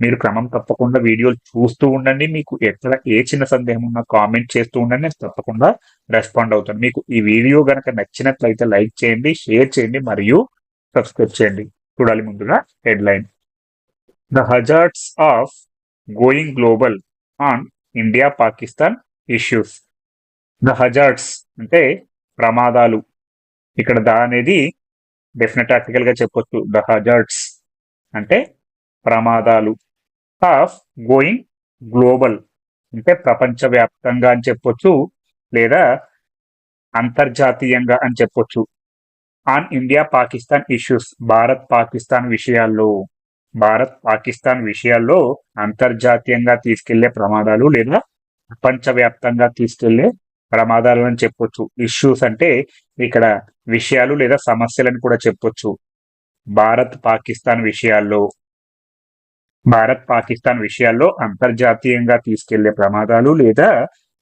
మీరు క్రమం తప్పకుండా వీడియోలు చూస్తూ ఉండండి. మీకు ఎక్కడ ఏ చిన్న సందేహం ఉన్నా కామెంట్ చేస్తూ ఉండండి. నేను తప్పకుండా రెస్పాండ్ అవుతాను. మీకు ఈ వీడియో గనక నచ్చినట్లయితే లైక్ చేయండి షేర్ చేయండి మరియు సబ్స్క్రైబ్ చేయండి. చూడాలి ముందుగా headline. The hazards of going global on India Pakistan issues. The hazards అంటే ప్రమాదాలు. ఇక్కడ ద అనేది డెఫినెట్ ఆర్టికల్గా చెప్పొచ్చు. ద హజార్డ్స్ అంటే ప్రమాదాలు. ఆఫ్ గోయింగ్ గ్లోబల్ అంటే ప్రపంచవ్యాప్తంగా అని చెప్పొచ్చు లేదా అంతర్జాతీయంగా అని చెప్పొచ్చు. On India Pakistan issues Bharat Pakistan విషయాల్లో భారత్ పాకిస్తాన్ విషయాల్లో అంతర్జాతీయంగా తీసుకెళ్ళే ప్రమాదాలు లేదా ప్రపంచవ్యాప్తంగా తీసుకెళ్ళే ప్రమాదాలు అని చెప్పొచ్చు. ఇష్యూస్ అంటే ఇక్కడ విషయాలు లేదా సమస్యలను కూడా చెప్పొచ్చు. భారత్ పాకిస్తాన్ విషయాల్లో భారత్ పాకిస్తాన్ విషయాల్లో అంతర్జాతీయంగా తీసుకెళ్ళే ప్రమాదాలు లేదా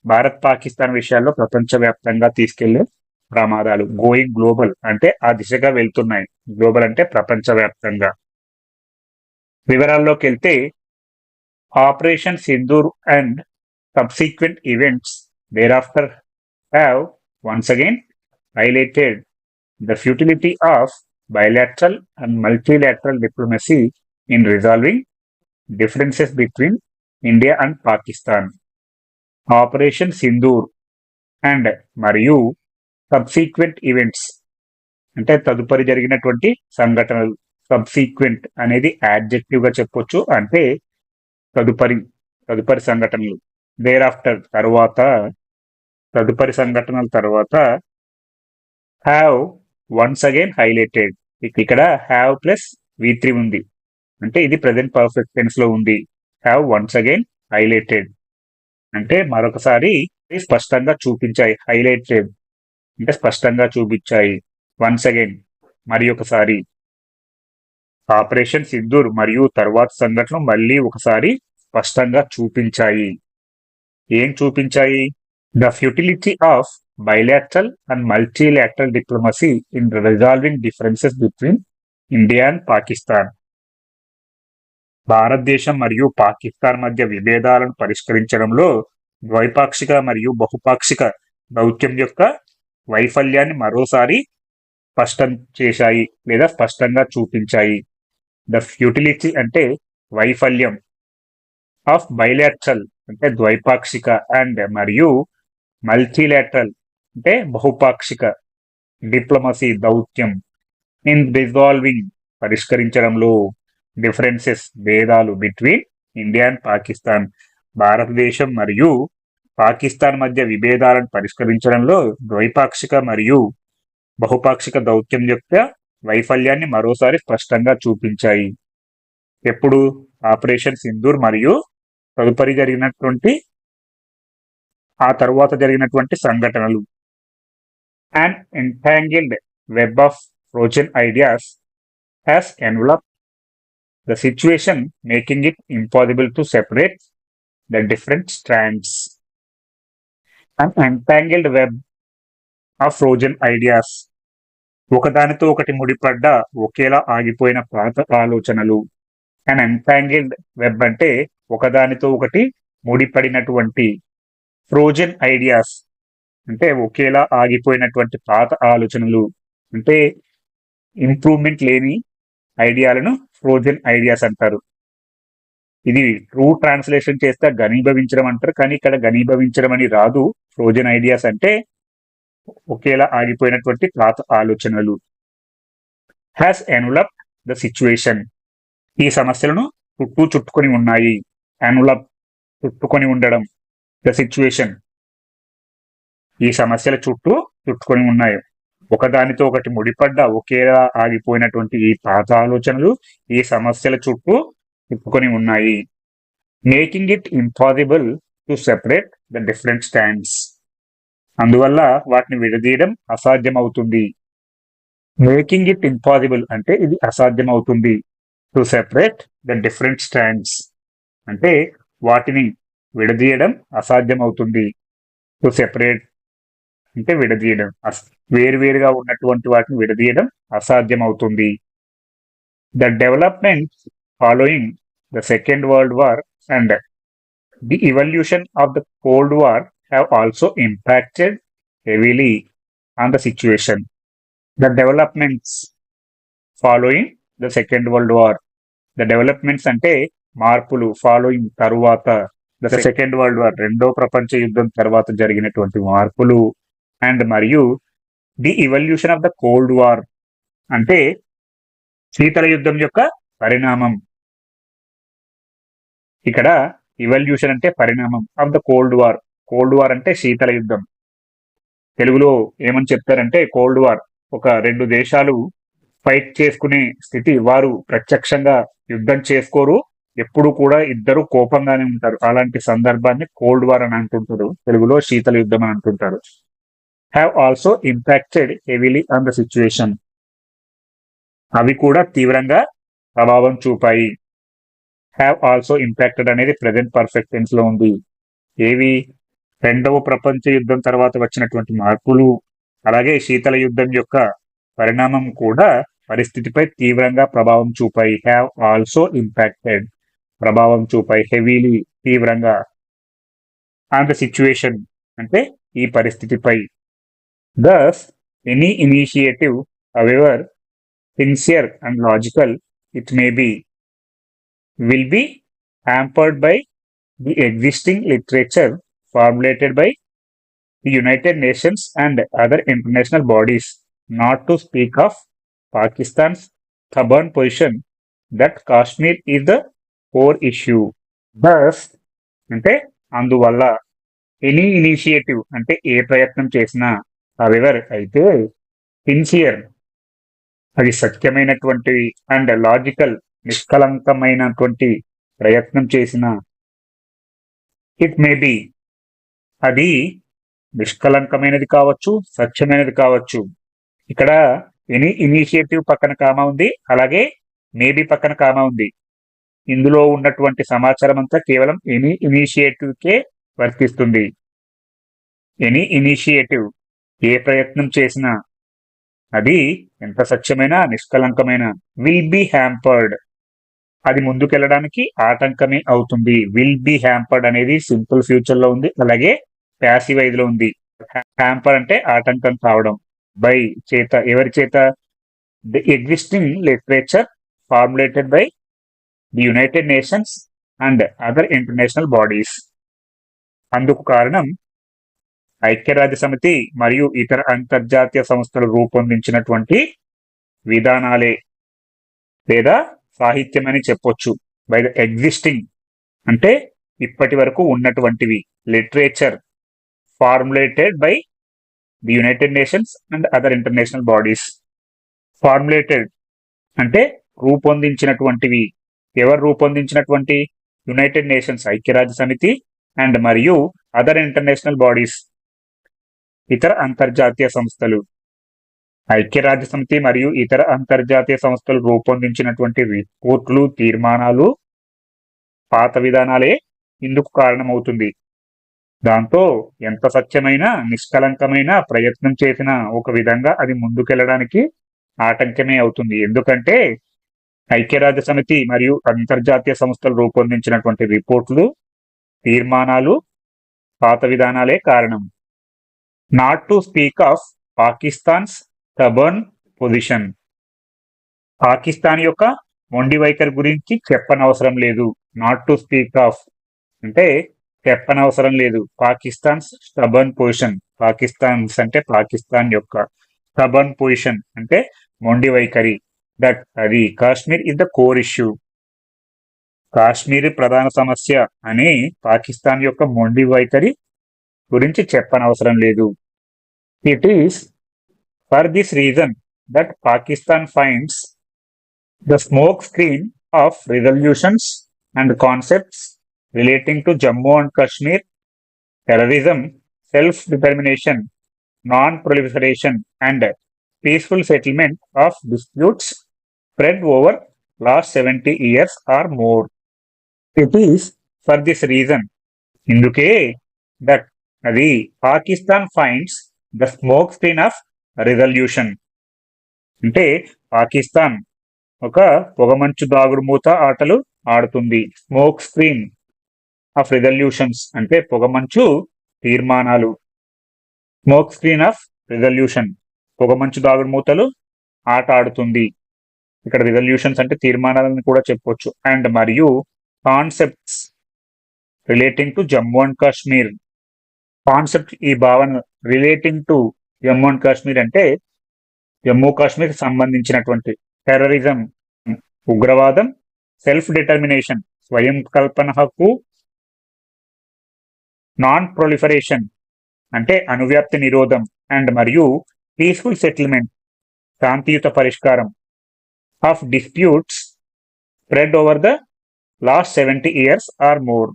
భారత్ పాకిస్తాన్ విషయాల్లో ప్రపంచవ్యాప్తంగా తీసుకెళ్ళే ప్రమాదాలు. గోయింగ్ గ్లోబల్ అంటే ఆ దిశగా వెళ్తున్నాయి. గ్లోబల్ అంటే ప్రపంచవ్యాప్తంగా. వివరాల్లోకి వెళ్తే operation Sindoor and subsequent events thereafter have once again highlighted the futility of bilateral and multilateral diplomacy in resolving differences between India and Pakistan. Operation Sindoor and మరియు సబ్సీక్వెంట్ ఈవెంట్స్ అంటే తదుపరి జరిగినటువంటి సంఘటనలు. సబ్సీక్వెంట్ అనేది యాడ్జెక్టివ్గా చెప్పొచ్చు అంటే తదుపరి తదుపరి సంఘటనలు. దేర్ ఆఫ్టర్ తర్వాత తదుపరి సంఘటనల తర్వాత హ్యావ్ వన్స్ అగైన్ హైలైటెడ్ ఇక్కడ హ్యావ్ ప్లస్ వి త్రీ ఉంది. అంటే ఇది ప్రజెంట్ పర్ఫెక్ట్ టెన్స్లో ఉంది. హ్యావ్ వన్స్ అగైన్ హైలైటెడ్ అంటే మరొకసారి స్పష్టంగా చూపించాయి. హైలైటెడ్ అంటే స్పష్టంగా చూపించాయి. వన్స్ అగైన్ మరి ఒకసారి. ఆపరేషన్ సింధూర్ మరియు తర్వాత సంఘటన మళ్ళీ ఒకసారి స్పష్టంగా చూపించాయి. ఏం చూపించాయి? The futility of bilateral and multilateral diplomacy in resolving differences between India and Pakistan భారతదేశం మరియు పాకిస్తాన్ మధ్య విభేదాలను పరిష్కరించడంలో ద్వైపాక్షిక మరియు బహుపాక్షిక దౌత్యం యొక్క వైఫల్యాన్ని మరోసారి స్పష్టం చేశాయి లేదా స్పష్టంగా చూపించాయి. ద ఫ్యూటిలిటీ అంటే వైఫల్యం ఆఫ్ బైలాట్రల్ అంటే ద్వైపాక్షిక అండ్ మరియు మల్టీలాటరల్ అంటే బహుపాక్షిక డిప్లొమసీ దౌత్యం. ఇన్ రిజాల్వింగ్ పరిష్కరించడంలో డిఫరెన్సెస్ భేదాలు బిట్వీన్ ఇండియా అండ్ పాకిస్తాన్ భారతదేశం మరియు పాకిస్తాన్ మధ్య విభేదాలను పరిష్కరించడంలో ద్వైపాక్షిక మరియు బహుపాక్షిక దౌత్యం యొక్క వైఫల్యాన్ని మరోసారి స్పష్టంగా చూపించాయి. ఎప్పుడు? ఆపరేషన్ సింధూర్ మరియు తదుపరి జరిగినటువంటి ఆ తరువాత జరిగినటువంటి సంఘటనలు. And entangled web of frozen ideas has envelop the situation, making it impossible to separate the different strands. An entangled web of frozen ideas. ఒకదానితో ఒకటి ముడిపడ్డ ఒకేలా ఆగిపోయిన పాత ఆలోచనలు. అండ్ ఎంటాంగిల్డ్ వెబ్ అంటే ఒకదానితో ఒకటి ముడిపడినటువంటి ఫ్రోజన్ ఐడియాస్ అంటే ఒకేలా ఆగిపోయినటువంటి పాత ఆలోచనలు. అంటే ఇంప్రూవ్మెంట్ లేని ఐడియాలను ఫ్రోజన్ ఐడియాస్ అంటారు. ఇది ట్రూ ట్రాన్స్లేషన్ చేస్తే ఘనీభవించడం అంటారు. కానీ ఇక్కడ ఘనీభవించడం అని రాదు. ఫ్రోజన్ ఐడియాస్ అంటే ఒకేలా ఆగిపోయినటువంటి పాత ఆలోచనలు. హ్యాస్ ఎనులప్ ద సిచ్యువేషన్ ఈ సమస్యలను చుట్టూ చుట్టుకొని ఉన్నాయి. ఎనులప్ చుట్టుకొని ఉండడం. ద సిచ్యువేషన్ ఈ సమస్యల చుట్టూ చుట్టుకొని ఉన్నాయి. ఒకదానితో ఒకటి ముడిపడ్డ ఒకేలా ఆగిపోయినటువంటి ఈ పాత ఆలోచనలు ఈ సమస్యల చుట్టూ తిప్పుకొని ఉన్నాయి. Making it impossible to separate the different stands అందువల్ల వాటిని విడదీయడం అసాధ్యం అవుతుంది మేకింగ్ ఇట్ ఇంపాసిబుల్ అంటే ఇది అసాధ్యం అవుతుంది to separate the different stands అంటే వాటిని విడదీయడం అసాధ్యం అవుతుంది టు సెపరేట్ అంటే విడదీయడం. వేరువేరుగా ఉన్నటువంటి వాటిని విడదీయడం అసాధ్యం అవుతుంది the development following the second world war and the evolution of the cold war have also impacted heavily on the situation. The developments following the second world war. The developments అంటే మార్పులు following తరువాత. The second world war రెండో ప్రపంచ యుద్ధం తర్వాత జరిగినటువంటి మార్పులు. And మరియు the evolution of the cold war అంటే శీతల యుద్ధం యొక్క పరిణామం. ఇక్కడ ఇవల్యూషన్ అంటే పరిణామం of the cold war cold war అంటే శీతల యుద్ధం. తెలుగులో ఏమని చెప్తారంటే కోల్డ్ వార్ ఒక రెండు దేశాలు ఫైట్ చేసుకునే స్థితి వారు ప్రత్యక్షంగా యుద్ధం చేసుకోరు ఎప్పుడు కూడా ఇద్దరు కోపంగానే ఉంటారు. అలాంటి సందర్భాన్ని కోల్డ్ వార్ అని అంటుంటారు. తెలుగులో శీతల యుద్ధం అని అంటుంటారు. Have also impacted heavily on the situation అవి కూడా తీవ్రంగా ప్రభావం చూపాయి. హ్యావ్ ఆల్సో ఇంపాక్టెడ్ అనేది ప్రజెంట్ పర్ఫెక్ట్ టెన్స్లో ఉంది. ఏవి? రెండవ ప్రపంచ యుద్ధం తర్వాత వచ్చినటువంటి మార్పులు అలాగే శీతల యుద్ధం యొక్క పరిణామం కూడా పరిస్థితిపై తీవ్రంగా ప్రభావం చూపాయి. హ్యావ్ ఆల్సో ఇంపాక్టెడ్ ప్రభావం చూపాయి. హెవీలీ తీవ్రంగా. ఆన్ ద సిచ్యువేషన్ అంటే ఈ పరిస్థితిపై. Thus, any initiative, however sincere and logical it may be, will be hampered by the existing literature formulated by the United Nations and other international bodies, not to speak of Pakistan's stubborn position that Kashmir is the core issue. Thus, అంటే అందువల్ల any initiative అంటే ఏ ప్రయత్నం చేసినా however అయితే sincere అది సత్యమైనటువంటి and logical నిష్కలంకమైనటువంటి ప్రయత్నం చేసిన ఇట్ మే బి అది నిష్కలంకమైనది కావచ్చు సత్యమైనది కావచ్చు. ఇక్కడ ఎనీ ఇనిషియేటివ్ పక్కన కామా ఉంది అలాగే మేబీ పక్కన కామా ఉంది. ఇందులో ఉన్నటువంటి సమాచారం అంతా కేవలం ఎనీ ఇనిషియేటివ్కే వర్తిస్తుంది. ఎనీ ఇనిషియేటివ్ ఏ ప్రయత్నం చేసినా అది ఎంత సత్యమైన నిష్కలంకమైన విల్ బి హ్యాంపర్డ్ అది ముందుకెళ్ళడానికి ఆటంకమే అవుతుంది. విల్ బి హ్యాంపర్డ్ అనేది సింపుల్ ఫ్యూచర్లో ఉంది అలాగే ప్యాసివ్ ఐదులో ఉంది. హ్యాంపర్ అంటే ఆటంకం కావడం. బై చేత ఎవరి చేత? The existing literature formulated by the United Nations and other international bodies అందుకు కారణం ఐక్యరాజ్య సమితి మరియు ఇతర అంతర్జాతీయ సంస్థలు రూపొందించినటువంటి విధానాలే లేదా సాహిత్యం అని చెప్పొచ్చు. బై ద ఎగ్జిస్టింగ్ అంటే ఇప్పటి వరకు ఉన్నటువంటివి. Literature formulated by the United Nations and other international bodies formulated అంటే రూపొందించినటువంటివి. ఎవరు రూపొందించినటువంటి? యునైటెడ్ నేషన్స్ ఐక్యరాజ్య సమితి అండ్ మరియు అదర్ ఇంటర్నేషనల్ బాడీస్ ఇతర అంతర్జాతీయ సంస్థలు. ఐక్యరాజ్య సమితి మరియు ఇతర అంతర్జాతీయ సంస్థలు రూపొందించినటువంటి రిపోర్ట్లు తీర్మానాలు పాత విధానాలే ఇందుకు కారణమవుతుంది. దాంతో ఎంత సత్యమైన నిష్కలంకమైన ప్రయత్నం చేసిన ఒక విధంగా అది ముందుకెళ్ళడానికి ఆటంకమే అవుతుంది. ఎందుకంటే ఐక్యరాజ్య సమితి మరియు అంతర్జాతీయ సంస్థలు రూపొందించినటువంటి రిపోర్ట్లు తీర్మానాలు పాత విధానాలే కారణం. Not to speak of Pakistan's stubborn position Pakistan యొక్క మొండి వైఖరి గురించి చెప్పనవసరం లేదు. నాట్ టు స్పీక్ ఆఫ్ అంటే చెప్పనవసరం లేదు. పాకిస్తాన్ స్టబర్న్ పొజిషన్ పాకిస్తాన్స్ అంటే పాకిస్తాన్ యొక్క స్టబర్న్ పొజిషన్ అంటే మొండి వైఖరి. దట్ అది Kashmir is the core issue Kashmir ప్రధాన సమస్య అని పాకిస్తాన్ యొక్క మొండి వైఖరి గురించి చెప్పనవసరం లేదు. It is for this reason that Pakistan finds the smoke screen of resolutions and concepts relating to Jammu and Kashmir, terrorism, self-determination, non-proliferation and peaceful settlement of disputes spread over last 70 years or more. It is for this reason, Induke, that the Pakistan finds the smoke screen of resolution. అంటే పాకిస్తాన్ ఒక పొగమంచు దాగుడు మూత ఆటలు ఆడుతుంది. Smoke screen of resolutions అంటే పొగమంచు తీర్మానాలు. Smoke screen of resolution పొగమంచు దాగుడు మూతలు ఆట ఆడుతుంది. ఇక్కడ రిజల్యూషన్స్ అంటే తీర్మానాలను కూడా చెప్పొచ్చు. అండ్ మరియు concepts relating to Jammu and Kashmir. Concept ఈ భావన relating to Jammu and Kashmir అంటే జమ్మూ కాశ్మీర్ సంబంధించినటువంటి టెర్రరిజం ఉగ్రవాదం సెల్ఫ్ డిటర్మినేషన్ స్వయం కల్పన హక్కు నాన్ ప్రొలిఫరేషన్ అంటే అనువ్యాప్తి నిరోధం అండ్ మరియు పీస్ఫుల్ సెటిల్మెంట్ శాంతియుత పరిష్కారం of disputes spread over the last seventy years or more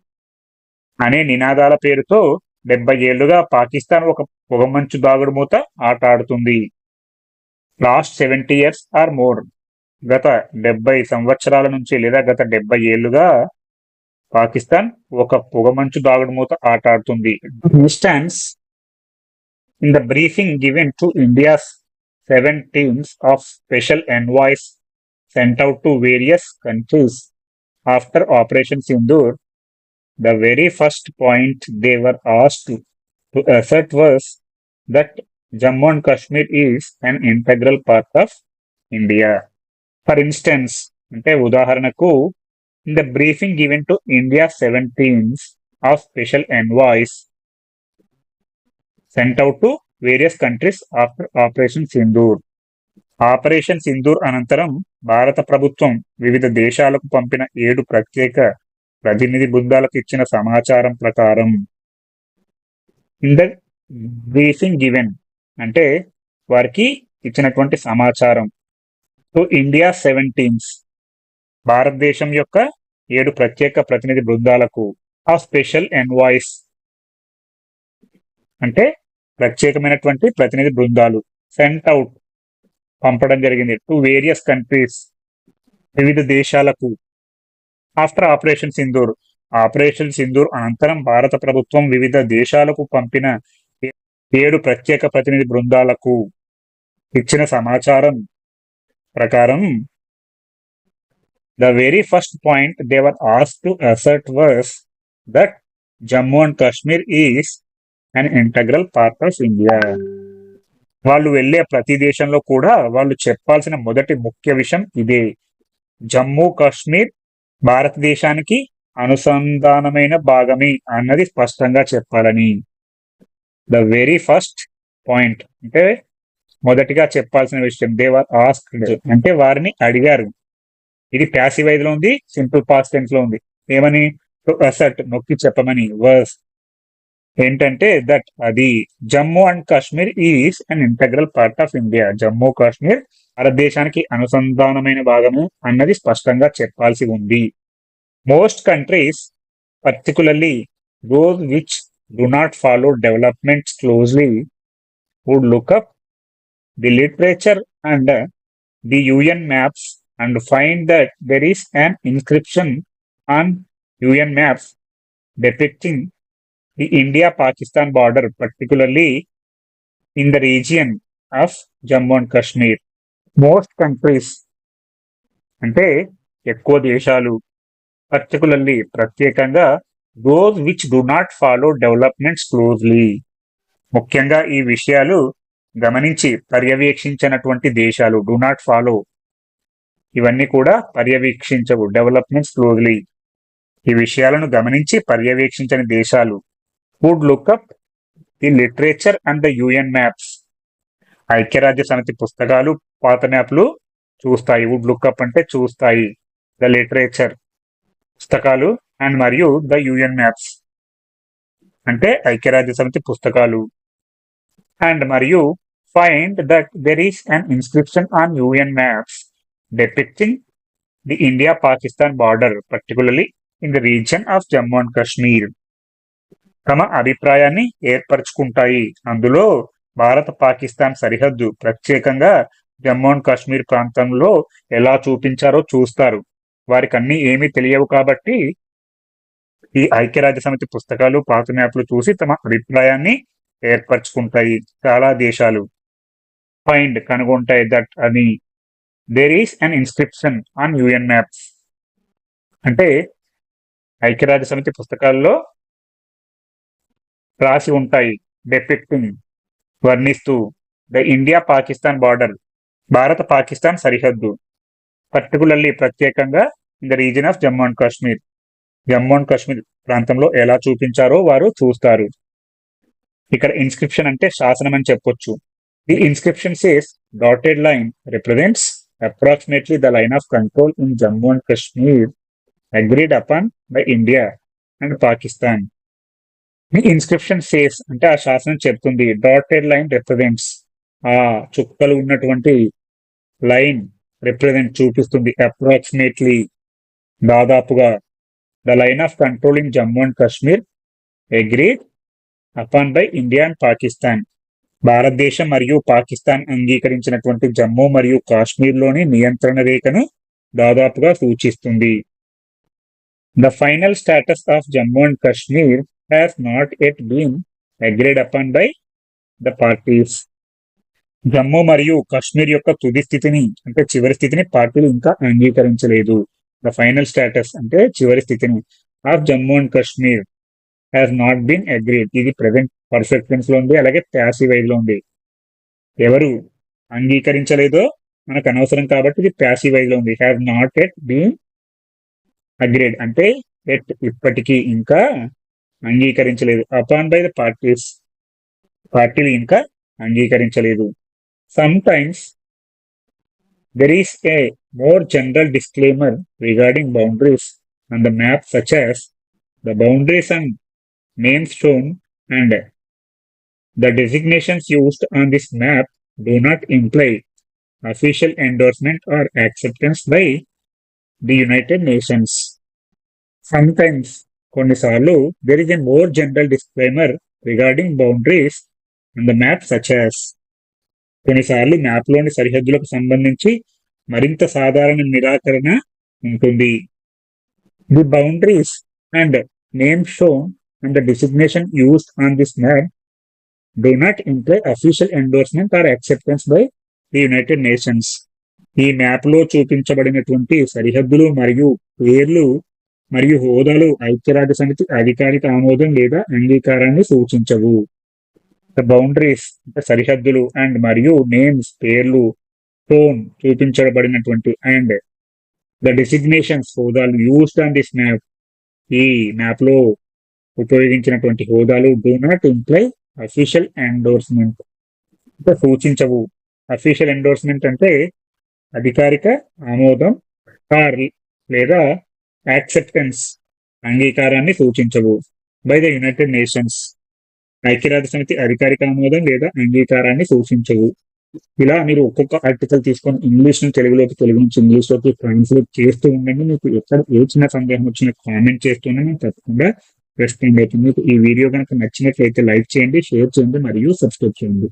అనే నినాదాల పేరుతో డెబ్బై ఏళ్ళుగా పాకిస్తాన్ ఒక పొగమంచు దాగుడు మూత ఆట ఆడుతుంది last seventy years or more గత డెబ్బై సంవత్సరాల నుంచి లేదా గత డెబ్బై ఏళ్ళుగా పాకిస్తాన్ ఒక పొగమంచు దాగుడు మూత ఆట ఆడుతుంది instance in the briefing given to India's seven teams of special envoys sent out to various countries after operation Sindoor the very first point they were asked to, to assert was that Jammu and Kashmir is an integral part of India. For instance, అంటే ఉదాహరణకు in the briefing given to India seven teams of special envoys sent out to various countries after operation Sindoor operation Sindoor అనంతరం భారత ప్రభుత్వం వివిధ దేశాలకు పంపిన ఏడు ప్రత్యేక ప్రతినిధి బృందాలకు ఇచ్చిన సమాచారం ప్రకారం ఇన్ ద బ్రీఫింగ్ గివెన్ అంటే వారికి ఇచ్చినటువంటి సమాచారం. సో ఇండియా సెవెంటీన్స్ భారతదేశం యొక్క ఏడు ప్రత్యేక ప్రతినిధి బృందాలకు ఆ స్పెషల్ ఎన్వాయిస్ అంటే ప్రత్యేకమైనటువంటి ప్రతినిధి బృందాలు సెంట్ అవుట్ పంపడం జరిగింది. టు వేరియస్ కంట్రీస్ వివిధ దేశాలకు after operation Sindoor. Operation Sindoor అనంతరం భారత ప్రభుత్వం వివిధ దేశాలకు పంపిన ఏడు ప్రత్యేక ప్రతినిధి బృందాలకు ఇచ్చిన సమాచారం ప్రకారం the very first point they were as to assert was that Jammu and Kashmir is an integral part of India వాళ్ళు వెళ్ళే ప్రతి దేశంలో కూడా వాళ్ళు చెప్పాల్సిన మొదటి ముఖ్య విషయం ఇదే. జమ్మూ కాశ్మీర్ భారతదేశానికి అనుసంధానమైన భాగమే అన్నది స్పష్టంగా చెప్పాలని. ద వెరీ ఫస్ట్ పాయింట్ అంటే మొదటిగా చెప్పాల్సిన విషయం. దేవర్ ఆస్క్ అంటే వారిని అడిగారు. ఇది ప్యాసివ్లో ఉంది సింపుల్ పాస్ట్ టెన్స్లో ఉంది. ఏమని? అసట్ నొక్కి చెప్పమని. వర్స్ ఏంటంటే దట్ అది Jammu and Kashmir is an integral part of India Jammu Kashmir భారతదేశానికి అనుసంధానమైన భాగము అన్నది స్పష్టంగా చెప్పాల్సి ఉంది. Most countries particularly those which do not follow developments closely would look up the literature and the UN maps and find that there is an inscription on UN maps depicting the India Pakistan border, particularly in the region of Jammu and Kashmir. Most countries అంటే ఎక్కువ దేశాలు particularly ప్రత్యేకంగా those which do not follow developments closely ముఖ్యంగా ఈ విషయాలు గమనించి పర్యవేక్షించినటువంటి దేశాలు do not follow ఇవన్నీ కూడా పర్యవేక్షించవు డెవలప్మెంట్స్ క్లోజ్లీ ఈ విషయాలను గమనించి పర్యవేక్షించని దేశాలు would look up the literature and the UN maps ఐక్యరాజ్య సమితి పుస్తకాలు పాత మ్యాప్లు చూస్తాయి. వుడ్ లుక్అప్ అంటే చూస్తాయి. ద లిటరేచర్ పుస్తకాలు అండ్ మరియు ద యుఎన్ మ్యాప్స్ అంటే ఐక్యరాజ్య సమితి పుస్తకాలు. అండ్ మరియు find that there is an inscription on UN maps depicting the India Pakistan border particularly in the region of Jammu and Kashmir తమ అభిప్రాయాన్ని ఏర్పరచుకుంటాయి. అందులో భారత పాకిస్తాన్ సరిహద్దు ప్రత్యేకంగా జమ్మూ అండ్ కాశ్మీర్ ప్రాంతంలో ఎలా చూపించారో చూస్తారు. వారికి అన్ని ఏమీ తెలియవు కాబట్టి ఈ ఐక్యరాజ్య సమితి పుస్తకాలు పాత మ్యాప్లు చూసి తమ అభిప్రాయాన్ని ఏర్పరచుకుంటాయి. చాలా దేశాలు. ఫైండ్ కనుగొంటాయి. దట్ అని. There is an inscription on UN maps అంటే ఐక్యరాజ్య సమితి పుస్తకాల్లో రాసి ఉంటాయి. డెపిక్టింగ్ వర్ణిస్తూ ద ఇండియా పాకిస్తాన్ బార్డర్ భారత పాకిస్తాన్ సరిహద్దు. పర్టికులర్లీ ప్రత్యేకంగా in the region of Jammu and Kashmir. Jammu and Kashmir ప్రాంతంలో ఎలా చూపించారో వారు చూస్తారు. ఇక్కడ ఇన్స్క్రిప్షన్ అంటే శాసనం అని చెప్పొచ్చు. The inscription says dotted line represents approximately the line of control in Jammu and Kashmir agreed upon by India and Pakistan inscription says అంటే ఆ శాసనం చెప్తుంది డాటెడ్ లైన్ రిప్రజెంట్స్ ఆ చుక్కలు ఉన్నటువంటి లైన్ రిప్రజెంట్ చూపిస్తుంది. అప్రాక్సిమేట్లీ దాదాపుగా the line of controlling Jammu and Kashmir agreed upon by India and Pakistan భారతదేశం మరియు పాకిస్తాన్ అంగీకరించినటువంటి జమ్మూ మరియు కాశ్మీర్లోని నియంత్రణ రేఖను దాదాపుగా సూచిస్తుంది. The final status of Jammu and Kashmir has not yet been agreed upon by the parties Jammu మరియు కాశ్మీర్ యొక్క తుది స్థితిని అంటే చివరి స్థితిని పార్టీలు ఇంకా అంగీకరించలేదు. ద ఫైనల్ స్టేటస్ అంటే చివరి స్థితిని of Jammu and Kashmir has not been agreed ఇది ప్రజెంట్ పర్ఫెక్ట్ టెన్స్లో ఉంది అలాగే ప్యాసివ్ వైజ్లో ఉంది. ఎవరు అంగీకరించలేదో మనకు అనవసరం కాబట్టి ఇది ప్యాసివ్ వైజ్లో ఉంది. Has not yet been agreed అంటే ఎట్ ఇప్పటికీ ఇంకా అంగీకరించలేదు అపాన్ బై ద పార్టీస్ పార్టీలు ఇంకా అంగీకరించలేదు sometimes there is a more general disclaimer regarding boundaries on the map such as the boundaries and names shown and the designations used on this map do not imply official endorsement or acceptance by the United Nations. Sometimes, కొన్నిసార్లు there is an more general disclaimer regarding boundaries and the map such as కొన్నిసార్లు మ్యాప్లోని సరిహద్దులకు సంబంధించి మరింత సాధారణ నిరాకరణ ఉంటుంది. The boundaries and name shown and the designation use on this map do not imply official endorsement or acceptance by the United Nations ఈ మ్యాప్లో చూపించబడినటువంటి సరిహద్దులు మరియు పేర్లు మరియు హోదాలు ఐక్యరాజ్య సమితి అధికారిక ఆమోదం లేదా అంగీకారాన్ని సూచించవు. ద బౌండరీస్ అంటే సరిహద్దులు అండ్ మరియు నేమ్స్ పేర్లు టోన్ చూపించబడినటువంటి అండ్ ద డెసిగ్నేషన్స్ హోదాలు యూస్డ్ ఆన్ దిస్ మ్యాప్ ఈ మ్యాప్లో ఉపయోగించినటువంటి హోదాలు do not imply official endorsement అంటే సూచించవు. అఫీషియల్ ఎండోర్స్మెంట్ అంటే అధికారిక ఆమోదం కార్ లేదా యాక్సెప్టెన్స్ అంగీకారాన్ని సూచించవు. బై ద యునైటెడ్ నేషన్స్ ఐక్యరాజ్య సమితి అధికారిక ఆమోదం లేదా అంగీకారాన్ని సూచించవు. ఇలా మీరు ఒక్కొక్క ఆర్టికల్ తీసుకొని ఇంగ్లీష్ నుంచి తెలుగులోకి తెలుగు నుంచి ఇంగ్లీష్లోకి ట్రాన్స్లేట్ చేస్తూ ఉండండి. మీకు ఎక్కడ ఏ చిన్న సందేహం వచ్చినా కామెంట్ చేస్తూనే నేను తప్పకుండా రెస్పాండ్ అవుతుంది. మీకు ఈ వీడియో కనుక నచ్చినట్లయితే లైక్ చేయండి షేర్ చేయండి మరియు సబ్స్క్రైబ్ చేయండి.